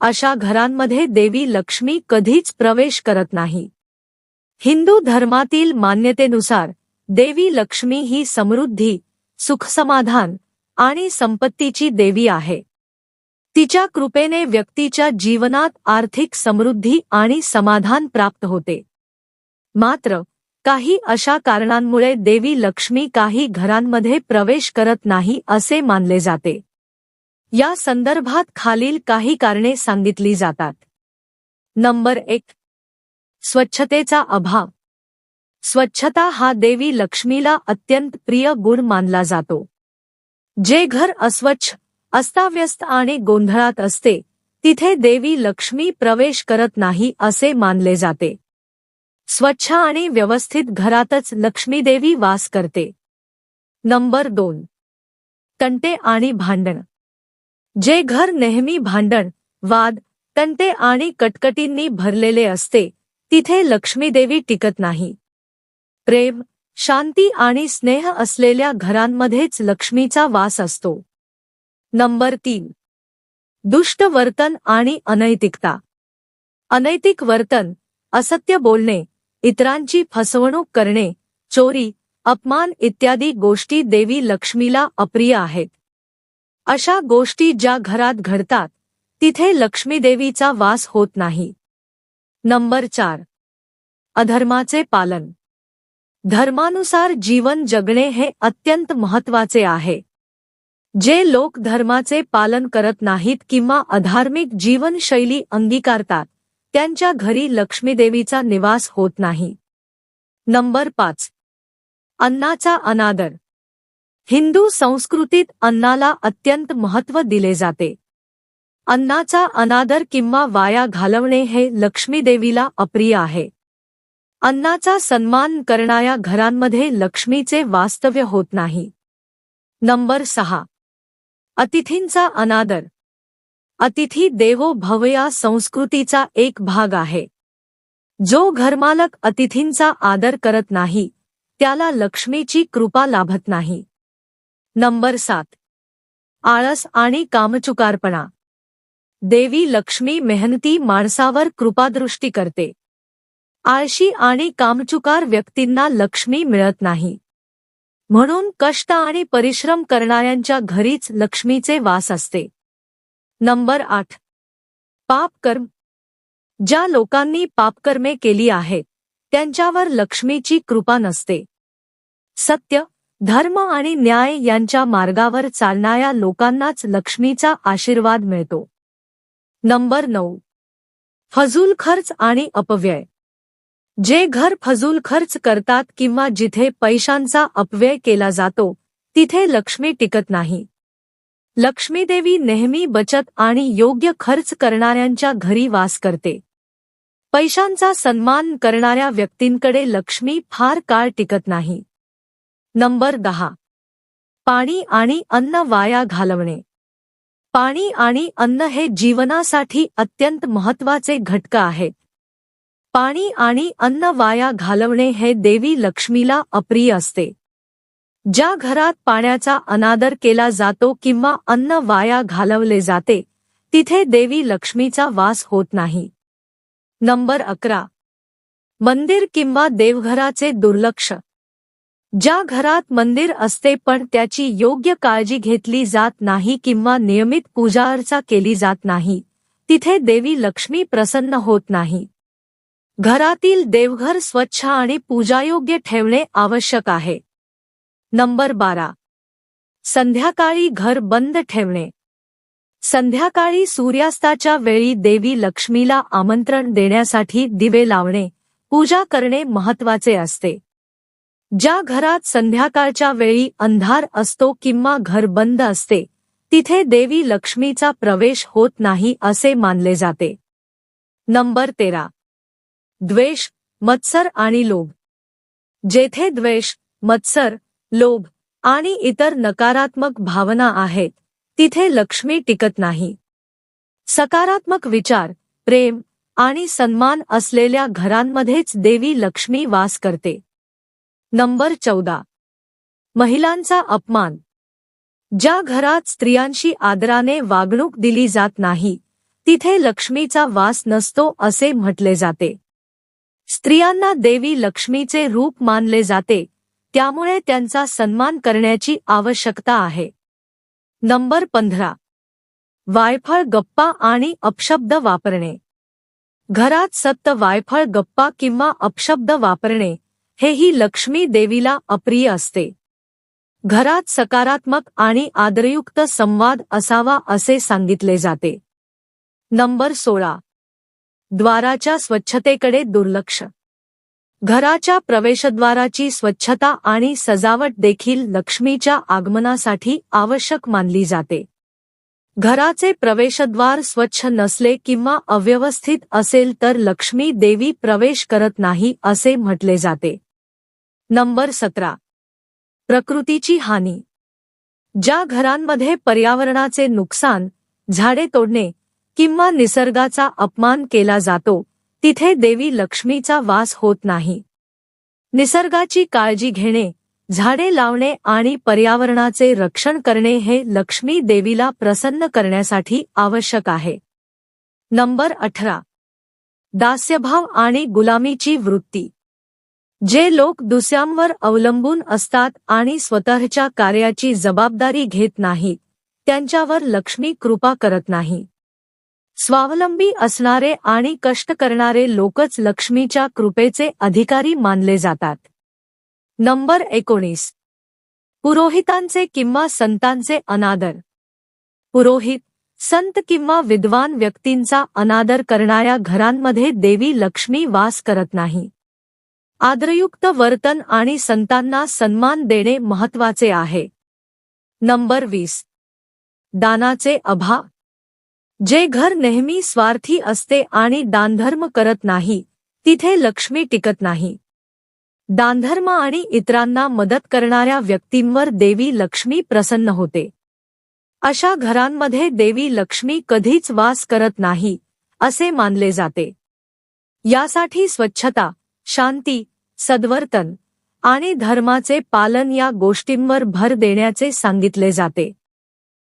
अशा घरांमध्ये देवी लक्ष्मी कधीच प्रवेश करत नाही. हिंदू धर्मातील मान्यतेनुसार देवी लक्ष्मी ही समृद्धी सुखसमाधान आणि संपत्तीची देवी आहे. तिच्या कृपेने व्यक्तीच्या जीवनात आर्थिक समृद्धी आणि समाधान प्राप्त होते. मात्र काही अशा कारणांमुळे देवी लक्ष्मी काही घरांमध्ये प्रवेश करत नाही असे मानले जाते. या संदर्भात खालील काही कारणे सांगितली जातात. नंबर एक. स्वच्छतेचा अभाव. स्वच्छता हा देवी लक्ष्मीला अत्यंत प्रिय गुण मानला जातो. जे घर अस्वच्छ अस्ताव्यस्त आणि गोंधळात असते तिथे देवी लक्ष्मी प्रवेश करत नाही असे मानले जाते. स्वच्छ आणि व्यवस्थित घरातच लक्ष्मीदेवी वास करते. नंबर दोन. तंटे आणि भांडण. जे घर नेहमी भांडण वाद तंटे आणि कटकटींनी भरलेले असते तिथे लक्ष्मीदेवी टिकत नाही. प्रेम शांती आणि स्नेह असलेल्या घरांमध्येच लक्ष्मीचा वास असतो. नंबर तीन. दुष्ट वर्तन आणि अनैतिकता. अनैतिक वर्तन असत्य बोलणे इतरांची फसवणूक करणे चोरी अपमान इत्यादी गोष्टी देवी लक्ष्मीला अप्रिय आहेत. अशा गोष्टी ज्या घरात घडतात तिथे लक्ष्मीदेवीचा वास होत नाही. नंबर चार. अधर्माचे पालन. धर्मानुसार जीवन जगणे हे अत्यंत महत्त्वाचे आहे. जे लोक धर्माचे पालन करत नाहीत किंवा अधार्मिक जीवनशैली अंगीकारतात त्यांच्या घरी लक्ष्मीदेवीचा निवास होत नाही. नंबर पाच. अन्नाचा अनादर. हिंदू संस्कृतीत अन्नाला अत्यंत महत्त्व दिले जाते. अन्नाचा अनादर किंवा वाया घालवणे हे लक्ष्मीदेवीला अप्रिय आहे. अन्नाचा सन्मान करणाऱ्या घरांमध्ये लक्ष्मीचे वास्तव्य होत नाही. नंबर सहा. अतिथींचा अनादर. अतिथी देवो भव या संस्कृतीचा एक भाग आहे. जो घरमालक अतिथींचा आदर करत नाही त्याला लक्ष्मीची कृपा लाभत नाही. नंबर सात. आळस आणि कामचुकारपणा. देवी लक्ष्मी मेहनती माणसावर कृपादृष्टी करते. आळशी आणि कामचुकार व्यक्तींना लक्ष्मी मिळत नाही. म्हणून कष्ट आणि परिश्रम करणाऱ्यांच्या घरीच लक्ष्मीचे वास असते. नंबर आठ. पापकर्म. ज्या लोकांनी पापकर्मे केली आहेत त्यांच्यावर लक्ष्मीची कृपा नसते. सत्य. धर्म आणि न्याय यांच्या मार्गावर चालणाऱ्या लोकांनाच लक्ष्मीचा आशीर्वाद मिळतो. नंबर नऊ. फजूल खर्च आणि अपव्यय. जे घर फजूल खर्च करतात किंवा जिथे पैशांचा अपव्यय केला जातो तिथे लक्ष्मी टिकत नाही. लक्ष्मीदेवी नेहमी बचत आणि योग्य खर्च करणाऱ्यांच्या घरी वास करते. पैशांचा सन्मान करणाऱ्या व्यक्तींकडे लक्ष्मी फार काळ टिकत नाही. नंबर दहा. पाणी आणि अन्न वाया घालवणे. पाणी आणि अन्न हे जीवनासाठी अत्यंत महत्त्वाचे घटक आहेत पाणी आणि अन्न वाया घालवणे हे देवी लक्ष्मीला अप्रिय असते. ज्या घरात पाण्याचा अनादर केला जातो किंवा अन्न वाया घालवले जाते तिथे देवी लक्ष्मीचा वास होत नाही. नंबर अकरा. मंदिर किंवा देवघराचे दुर्लक्ष. ज्या घरात मंदिर असते पण त्याची योग्य काळजी घेतली जात नाही किंवा नियमित पूजाअर्चा केली जात नाही तिथे देवी लक्ष्मी प्रसन्न होत नाही. घरातील देवघर स्वच्छ आणि पूजायोग्य ठेवणे आवश्यक आहे. नंबर बारा. संध्याकाळी घर बंद ठेवणे. संध्याकाळी सूर्यास्ताच्या वेळी देवी लक्ष्मीला आमंत्रण देण्यासाठी दिवे लावणे पूजा करणे महत्त्वाचे असते. ज्या घरात संध्याकाळच्या वेळी अंधार असतो किंवा घर बंद असते तिथे देवी लक्ष्मीचा प्रवेश होत नाही असे मानले जाते. नंबर तेरा. द्वेष मत्सर आणि लोभ. जेथे द्वेष मत्सर लोभ आणि इतर नकारात्मक भावना आहेत तिथे लक्ष्मी टिकत नाही. सकारात्मक विचार प्रेम आणि सन्मान असलेल्या घरांमध्येच देवी लक्ष्मी वास करते. नंबर चौदा. महिलांचा अपमान. ज्या घरात स्त्रियांशी आदराने वागणूक दिली जात नाही तिथे लक्ष्मीचा वास नसतो असे म्हटले जाते. स्त्रियांना देवी लक्ष्मीचे रूप मानले जाते त्यामुळे त्यांचा सन्मान करण्याची आवश्यकता आहे. नंबर पंधरा. वायफळ गप्पा आणि अपशब्द वापरणे. घरात सत्त वायफळ गप्पा किंवा अपशब्द वापरणे हेही लक्ष्मी देवीला अप्रिय असते. घरात सकारात्मक आणि आदरयुक्त संवाद असावा असे सांगितले जाते. नंबर सोळा. द्वाराच्या स्वच्छतेकडे दुर्लक्ष. घराच्या प्रवेशद्वाराची स्वच्छता आणि सजावट देखील लक्ष्मीच्या आगमनासाठी आवश्यक मानली जाते. घराचे प्रवेशद्वार स्वच्छ नसले किंवा अव्यवस्थित असेल तर लक्ष्मी देवी प्रवेश करत नाही असे म्हटले जाते. नंबर सतरा. प्रकृतीची हानी. ज्या घरांमध्ये पर्यावरणाचे नुकसान झाडे तोडणे किंवा निसर्गाचा अपमान केला जातो तिथे देवी लक्ष्मीचा वास होत नाही. निसर्गाची काळजी घेणे झाडे लावणे आणि पर्यावरणाचे रक्षण करणे हे लक्ष्मी देवीला प्रसन्न करण्यासाठी आवश्यक आहे. नंबर अठरा. दास्यभाव आणि गुलामीची वृत्ती. जे लोक दुसऱ्यांवर अवलंबून असतात आणि स्वतःच्या कार्याची जबाबदारी घेत नाहीत त्यांच्यावर लक्ष्मी कृपा करत नाही. स्वावलंबी असणारे आणि कष्ट करणारे लोकच लक्ष्मीच्या कृपेचे अधिकारी मानले जातात. नंबर एकोणीस. पुरोहितांचे किंवा संतांचे अनादर. पुरोहित संत किंवा विद्वान व्यक्तींचा अनादर करणाऱ्या घरांमध्ये देवी लक्ष्मी वास करत नाही. आदरयुक्त वर्तन आणि संतांना सन्मान देणे महत्त्वाचे आहे. नंबर वीस. दानाचे अभाव. जे घर नेहमी स्वार्थी असते आणि दानधर्म करत नाही तिथे लक्ष्मी टिकत नाही. दानधर्म आणि इतरांना मदत करणाऱ्या व्यक्तींवर देवी लक्ष्मी प्रसन्न होते. अशा घरांमध्ये देवी लक्ष्मी कधीच वास करत नाही असे मानले जाते. यासाठी स्वच्छता शांती सद्वर्तन आणि धर्माचे पालन या गोष्टींवर भर देण्याचे सांगितले जाते.